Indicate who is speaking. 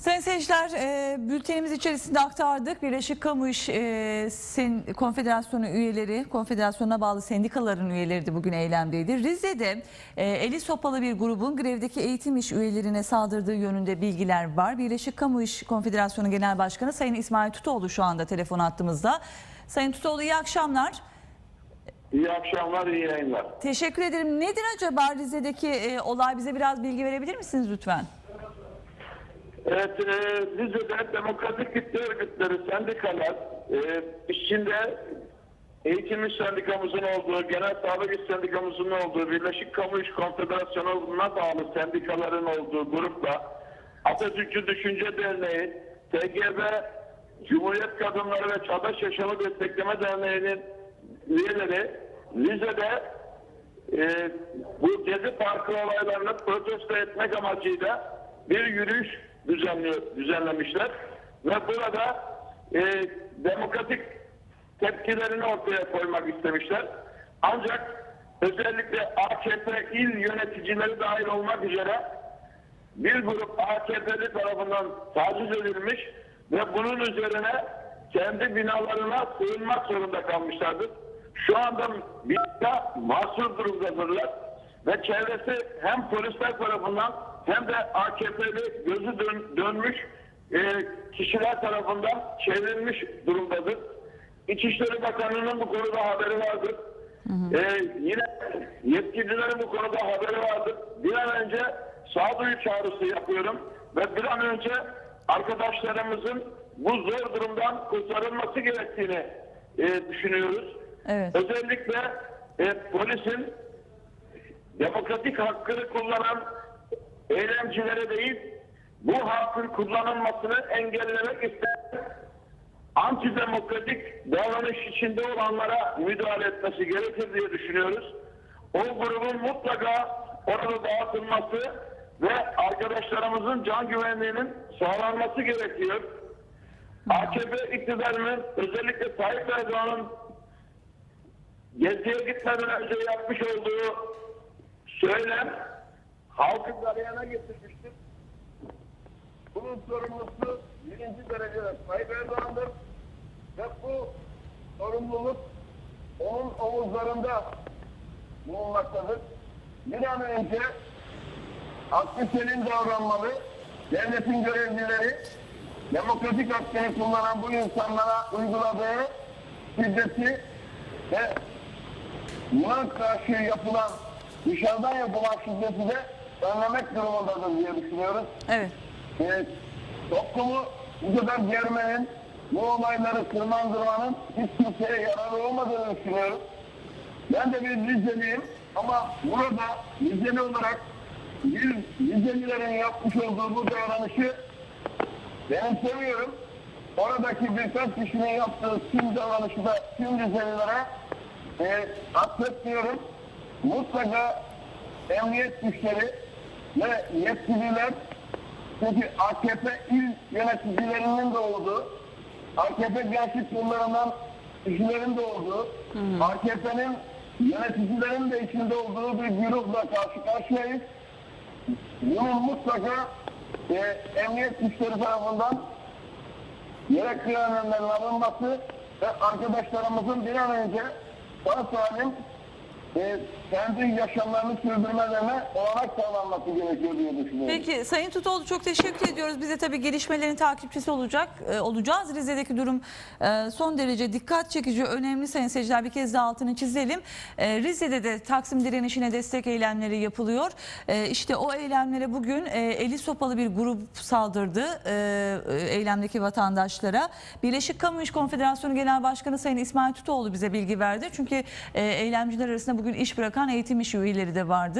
Speaker 1: Sayın seyirciler, e, bültenimiz içerisinde aktardık. Birleşik Kamu İş e, Sen, Konfederasyonu üyeleri, konfederasyona bağlı sendikaların üyeleri de bugün eylemdeydi. Rize'de e, eli sopalı bir grubun grevdeki eğitim iş üyelerine saldırdığı yönünde bilgiler var. Birleşik Kamu İş Konfederasyonu Genel Başkanı Sayın İsmail Tutoğlu şu anda telefon attığımızda. Sayın Tutoğlu iyi akşamlar.
Speaker 2: İyi akşamlar, iyi yayınlar.
Speaker 1: Teşekkür ederim. Nedir acaba Rize'deki e, olay? Bize biraz bilgi verebilir misiniz lütfen?
Speaker 2: Evet, e, Rize'de demokratik kitle örgütleri, sendikalar, e, içinde Eğitim Sendikamızın olduğu, Genel Sağlık İş Sendikamızın olduğu, Birleşik Kamu İş Konfederasyonu'na bağlı sendikaların olduğu grupla Atatürkçü Düşünce Derneği, TGB, Cumhuriyet Kadınları ve Çağdaş Yaşamı Destekleme Derneği'nin üyeleri Rize'de e, bu Gezi Parkı olaylarını protesto etmek amacıyla bir yürüyüş düzenliyor, düzenlemişler. Ve burada e, demokratik tepkilerini ortaya koymak istemişler. Ancak özellikle AKP il yöneticileri dahil olmak üzere bir grup AKP'li tarafından taciz edilmiş ve bunun üzerine kendi binalarına sığınmak zorunda kalmışlardır. Şu anda bina mahsur durumdadırlar ve çevresi hem polisler tarafından hem de AKP'li gözü dön- dönmüş e, kişiler tarafından çevrilmiş durumdadır. İçişleri Bakanı'nın bu konuda haberi vardır. Ee, yine yetkililerin bu konuda haberi vardır. Bir an önce sağduyu çağrısı yapıyorum ve bir an önce arkadaşlarımızın bu zor durumdan kurtarılması gerektiğini e, düşünüyoruz.
Speaker 1: Evet.
Speaker 2: Özellikle e, polisin demokratik hakkını kullanan eylemcilere değil, bu hakkın kullanılmasını engellemek isteyen antidemokratik davranış içinde olanlara müdahale etmesi gerekir diye düşünüyoruz. O grubun mutlaka orada dağıtılması ve arkadaşlarımızın can güvenliğinin sağlanması gerekiyor. AKP iktidarının özellikle Tayyip Erdoğan'ın Geziye gitmeden önce yapmış olduğu söylem halkı garayana getirmiştir. Bunun sorumlusu birinci derecede Tayyip Erdoğan'dır. Ve bu sorumluluk onun omuzlarında bulunmaktadır. Bir an önce aklı senin davranmalı, devletin görevlileri demokratik hakkını kullanan bu insanlara uyguladığı şiddeti ve buna karşı yapılan, dışarıdan yapılan şiddeti de önlemek durumundadır diye düşünüyoruz.
Speaker 1: Evet.
Speaker 2: Evet, toplumu bu kadar germenin, bu olayları tırmandırmanın hiç kimseye yararı olmadığını düşünüyorum. Ben de bir Rizeliyim ama burada Rizeli olarak bir Rizelilerin yapmış olduğu bu davranışı benimsemiyorum. Oradaki birkaç kişinin yaptığı tüm davranışı da tüm Rizelilere e, atfetmiyorum. Mutlaka emniyet güçleri ve yetkililer çünkü AKP il yöneticilerinin de olduğu, AKP gençlik yıllarından kişilerin de olduğu, AKP'nin yöneticilerin de içinde olduğu bir grupla karşı karşıyayız. Bunun mutlaka e, emniyet güçleri tarafından gerekli önlemlerin alınması ve arkadaşlarımızın bir an önce sağ salim e, kendi yaşamlarını sürdürmelerine olanak sağlanması gerekiyor diye düşünüyorum.
Speaker 1: Peki Sayın Tutoğlu çok teşekkür ediyoruz. Biz de tabii gelişmelerin takipçisi olacak e, olacağız. Rize'deki durum e, son derece dikkat çekici, önemli sayın seyirciler. Bir kez daha altını çizelim. E, Rize'de de Taksim direnişine destek eylemleri yapılıyor. E, işte o eylemlere bugün e, eli sopalı bir grup saldırdı e, e, eylemdeki vatandaşlara. Birleşik Kamu İş Konfederasyonu Genel Başkanı Sayın İsmail Tutoğlu bize bilgi verdi. Çünkü e, eylemciler arasında bugün iş bırakan eğitim iş üyeleri de vardı.